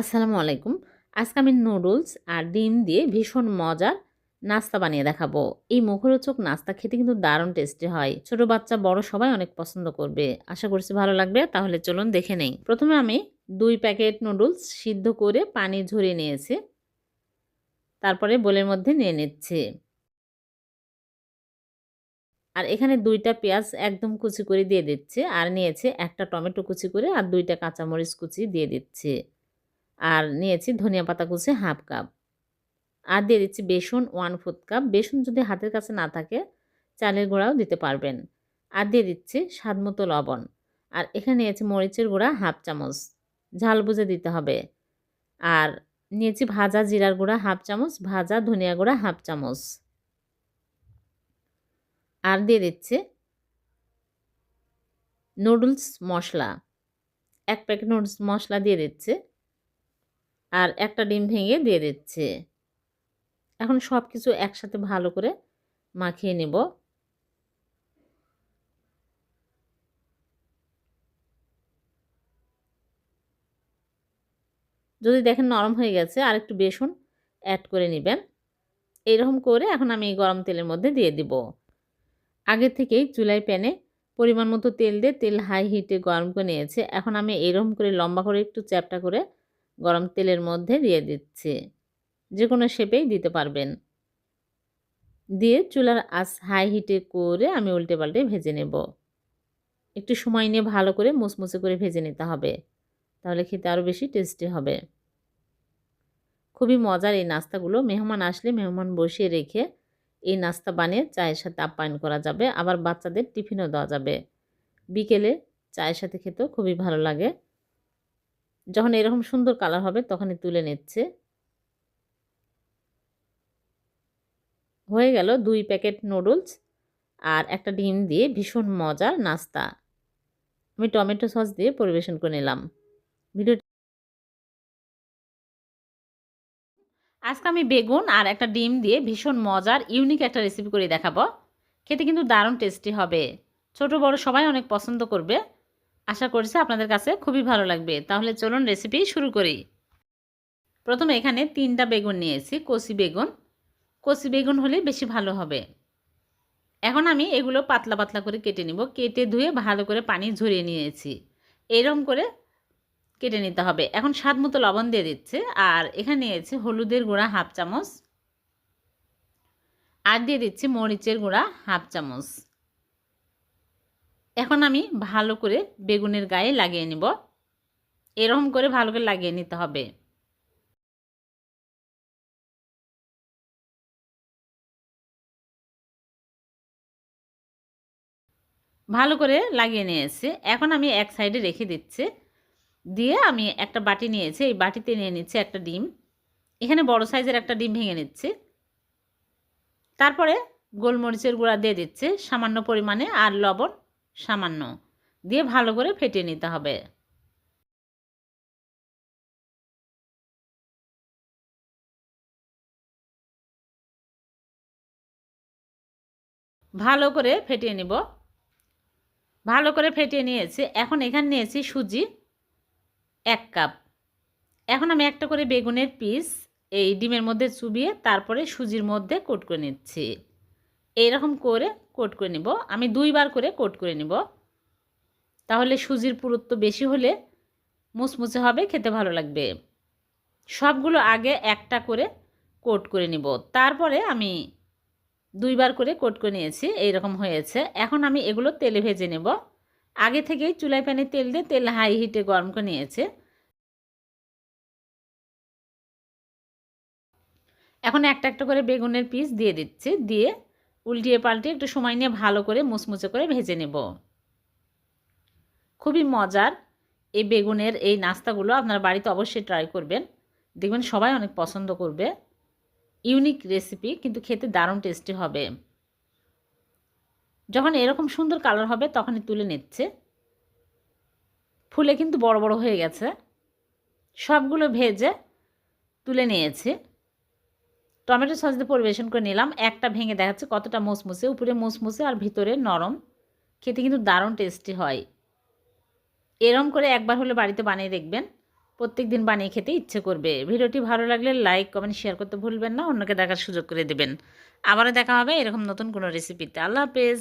আসসালামু আলাইকুম। আজকে আমি নুডলস আর ডিম দিয়ে ভীষণ মজার নাস্তা বানিয়ে দেখাবো। এই মুখরোচক নাস্তা খেতে কিন্তু দারুণ টেস্টি হয়। ছোট বাচ্চা, বড় সবাই অনেক পছন্দ করবে। আশা করছি ভালো লাগবে, তাহলে চলুন দেখে নেই। প্রথমে আমি দুই প্যাকেট নুডলস সিদ্ধ করে পানি ঝরিয়ে নিয়েছি। তারপরে বোলের মধ্যে নিয়ে নিচ্ছি। আর এখানে দুইটা পেঁয়াজ একদম কুচি করে দিয়ে দিচ্ছে। আর নিয়েছে একটা টমেটো কুচি করে আর দুইটা কাঁচামরিচ কুচি দিয়ে দিচ্ছে। আর নিয়েছি ধনিয়া পাতা কুচি হাফ কাপ। আর দিয়ে দিচ্ছি বেসন ওয়ান ফোর্থ কাপ। বেসন যদি হাতের কাছে না থাকে, চালের গুঁড়াও দিতে পারবেন। আর দিয়ে দিচ্ছি স্বাদ মতো লবণ। আর এখানে নিয়েছি মরিচের গুঁড়া হাফ চামচ। ঝাল বুঝে দিতে হবে। আর নিয়েছি ভাজা জিরার গুঁড়া হাফ চামচ, ভাজা ধনিয়া গুঁড়া হাফ চামচ। আর দিয়ে দিচ্ছে নুডলস মশলা। এক প্যাকেট নুডলস মশলা দিয়ে দিচ্ছে। আর একটা ডিম ভেঙে দিয়ে দিচ্ছে। এখন সব কিছু একসাথে ভালো করে মাখিয়ে নেব। যদি দেখেন নরম হয়ে গেছে, আর একটু বেসন অ্যাড করে নেবেন। এইরকম করে এখন আমি গরম তেলের মধ্যে দিয়ে দিব। আগে থেকেই চুলাই প্যানে পরিমাণ মতো তেল দিয়ে তেল হাই হিটে গরম করে নিয়েছে। এখন আমি এরকম করে লম্বা করে একটু চ্যাপটা করে গরম তেলের মধ্যে দিয়ে দিচ্ছি। যে কোনো শেপেই দিতে পারবেন। দিয়ে চুলার আস হাই হিটে করে আমি উল্টে পাল্টে ভেজে নেব। একটু সময় নিয়ে ভালো করে মুচমুচে করে ভেজে নিতে হবে। তাহলে খেতে আরও বেশি টেস্টি হবে। খুবই মজার এই নাস্তাগুলো। মেহমান আসলে মেহমান বসিয়ে রেখে এই নাস্তা বানিয়ে চায়ের সাথে আপ্যায়ন করা যাবে। আবার বাচ্চাদের টিফিনও দেওয়া যাবে। বিকেলে চায়ের সাথে খেতেও খুবই ভালো লাগে। যখন এরকম সুন্দর কালার হবে, তখনই তুলে নিচ্ছে। হয়ে গেল দুই প্যাকেট নুডলস আর একটা ডিম দিয়ে ভীষণ মজার নাস্তা। আমি টমেটো সস দিয়ে পরিবেশন করে নিলাম। ভিডিও আজকে আমি বেগুন আর একটা ডিম দিয়ে ভীষণ মজার ইউনিক একটা রেসিপি করে দেখাবো। খেতে কিন্তু দারুণ টেস্টি হবে। ছোট বড় সবাই অনেক পছন্দ করবে। আশা করছি আপনাদের কাছে খুবই ভালো লাগবে। তাহলে চলুন রেসিপি শুরু করি। প্রথমে এখানে তিনটা বেগুন নিয়েছি কচি বেগুন। কচি বেগুন হলে বেশি ভালো হবে। এখন আমি এগুলো পাতলা পাতলা করে কেটে নিব। কেটে ধুয়ে ভালো করে পানি ঝরিয়ে নিয়েছি। এরম করে কেটে নিতে হবে। এখন স্বাদ মতো লবণ দিয়ে দিচ্ছে। আর এখানে নিয়েছি হলুদের গুঁড়া হাফ চামচ। আর দিয়ে দিচ্ছি মরিচের গুঁড়া হাফ চামচ। এখন আমি ভালো করে বেগুনের গায়ে লাগিয়ে নিব। এরকম করে ভালো করে লাগিয়ে নিতে হবে। ভালো করে লাগিয়ে নিয়েছি। এখন আমি এক সাইডে রেখে দিচ্ছি। দিয়ে আমি একটা বাটি নিয়েছি। এই বাটিতে নিয়ে নিচ্ছি একটা ডিম। এখানে বড় সাইজের একটা ডিম ভেঙে নিচ্ছি। তারপরে গোলমরিচের গুঁড়া দিয়ে দিচ্ছে। সামান্য পরিমাণে আর লবণ। সামান্য। দিয়ে ভালো করে ফেটিয়ে নিতে হবে। ভালো করে ফেটিয়ে নিব। ভালো করে ফেটিয়ে নিয়েছি। এখন এখানে নিয়েছি সুজি এক কাপ। এখন আমি একটা করে বেগুনের পিস এই ডিমের মধ্যে চুবিয়ে তারপরে সুজির মধ্যে কোট করে নিচ্ছি। এইরকম করে কোট করে নিব। আমি দুইবার করে কোট করে নিব। তাহলে সুজির পুরুত্ব বেশি হলে মুচমুচে হবে, খেতে ভালো লাগবে। সবগুলো আগে একটা করে কোট করে নিব। তারপরে আমি দুইবার করে কোট করে নিয়েছি, এইরকম হয়েছে। এখন আমি এগুলো তেলে ভেজে নেব। আগে থেকেই চুলাই প্যানে তেল দিয়ে তেল হাই হিটে গরম করে নিয়েছে। এখন একটা একটা করে বেগুনের পিস দিয়ে দিচ্ছি। দিয়ে উল্টিয়ে পাল্টে একটু সময় নিয়ে ভালো করে মুচমুচে করে ভেজে নেব। খুবই মজার এই বেগুনের এই নাস্তাগুলো আপনার বাড়িতে অবশ্যই ট্রাই করবেন। দেখবেন সবাই অনেক পছন্দ করবে। ইউনিক রেসিপি কিন্তু খেতে দারুণ টেস্টি হবে। যখন এরকম সুন্দর কালার হবে, তখনই তুলে নিচ্ছে। ফুলে কিন্তু বড় বড় হয়ে গেছে। সবগুলো ভেজে তুলে নিয়েছি। টমেটো সস দিয়ে পরিবেশন করে নিলাম। একটা ভেঙে দেখাচ্ছে কতটা মুসমুসে। উপরে মুসমুসে আর ভিতরে নরম। খেতে কিন্তু দারুণ টেস্টি হয়। এরম করে একবার হলে বাড়িতে বানিয়ে দেখবেন। প্রত্যেক দিন বানিয়ে খেতে ইচ্ছে করবে। ভিডিওটি ভালো লাগলে লাইক কমেন্ট শেয়ার করতে ভুলবেন না। অন্যকে দেখার সুযোগ করে দেবেন। আবারও দেখা হবে এরকম নতুন কোনো রেসিপিতে আল্লাহ হাফেজ।